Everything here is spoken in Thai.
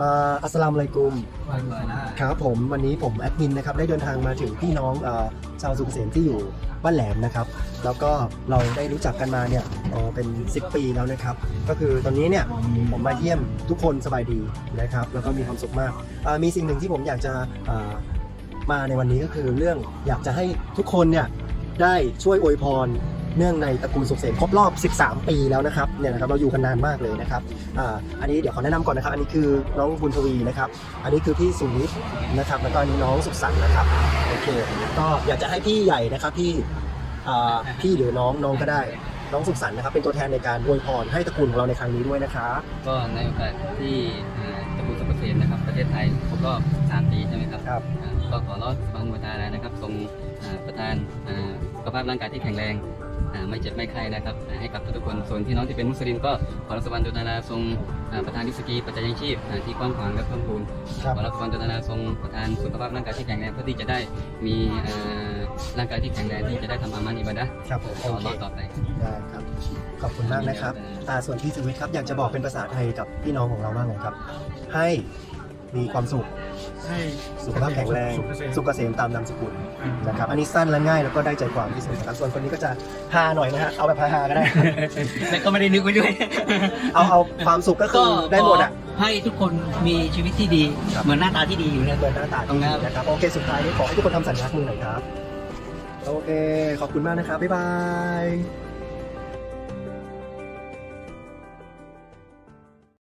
อ่าอัสสลามุอะลัยกุมครับผมวันนี้ผมแอดมินนะครับได้เดินทางมาถึงพี่น้องเออชาวสุขเกษมที่อยู่บ้านแหลมนะครับ แล้วก็เราได้รู้จักกันมาเนี่ยเอ่อเป็น 10 ปีแล้วนะครับ ก็คือตอนนี้เนี่ยผมมาเยี่ยมทุกคนสบายดีนะครับ แล้วก็มีความสุขมากอ่ามีสิ่งหนึ่งที่ผมอยากจะอ่ามาในวันนี้ก็คือเรื่องอยากจะให้ทุกคนเนี่ยได้ช่วยอวยพร เนื่องในตระกูลสุขเสมครบรอบ 13 ปีแล้วนะครับเนี่ยนะครับเราอยู่กันนานมากเลยนะครับอ่าอันนี้เดี๋ยวขอแนะนำก่อนนะครับ อันนี้คือน้องบุญทวีนะครับ อันนี้คือพี่สุวิทย์นะครับแล้วก็อันนี้น้องสุขสันต์นะครับโอเคก็อยากจะให้พี่ใหญ่นะครับพี่อ่าพี่หรือน้องน้องก็ได้น้องสุขสันต์นะครับเป็นตัวแทนในการอวยพรให้ตระกูลของเราในครั้งนี้ด้วยนะครับก็ในโอกาสที่อ่าตระกูลสุขเกษมนะครับ ประเทศไทยครบรอบ3ปีใช่ไหมครับครับอ่าก็ขอรอดบางบัวตาแล้วนะครับทรงอ่าประทานอ่าสุขภาพร่างกายที่แข็งแรงอ่า ไม่เจ็บไม่ไข้นะครับอ่าให้กับทุกๆคนส่วนพี่น้องที่เป็นมุสลิมก็ขอรัสบันตุตาลาทรงอ่าประทานริสกีปัจจัยยังชีพอ่าที่กว้างขวางและเพิ่มพูนครับขอรัสบันตุตาลาทรงประทานสุขภาพร่างกายที่แข็งแรงเพื่อที่จะได้มีอ่าร่างกายที่แข็งแรงที่จะได้ทำอามันอิบาดะห์ครับผมต่โออเครอดต่อไปได้ครับขอบคุณมากนะครับอ่าส่วนพี่สุวิทย์ครับอยากจะบอกเป็นภาษาไทยกับพี่น้องของเราว่าไงครับ ให้ มีความสุข ให้สุขภาพแข็งแรง สุขเกษมสุขเกษมตามนามสกุลนะครับ อันนี้สั้นและง่ายแล้วก็ได้ใจความที่สุดนะครับส่วนคนนี้ก็จะฮาหน่อยนะฮะ เอาแบบฮาๆก็ได้ แต่ก็ไม่ได้นึกไว้ด้วย เอาเอาความสุขก็คือได้หมดอะ ขให้ทุกคนมีชีวิตที่ดี ครับ เหมือนหน้าตาที่ดีอยู่แล้วเปิดหน้าตาที่ดีนะครับ โอเค สุดท้ายนี้ขอให้ทุกคนทำสัญลักษณ์มือหน่อยครับ โอเค ขอบคุณมากนะครับ บ๊ายบาย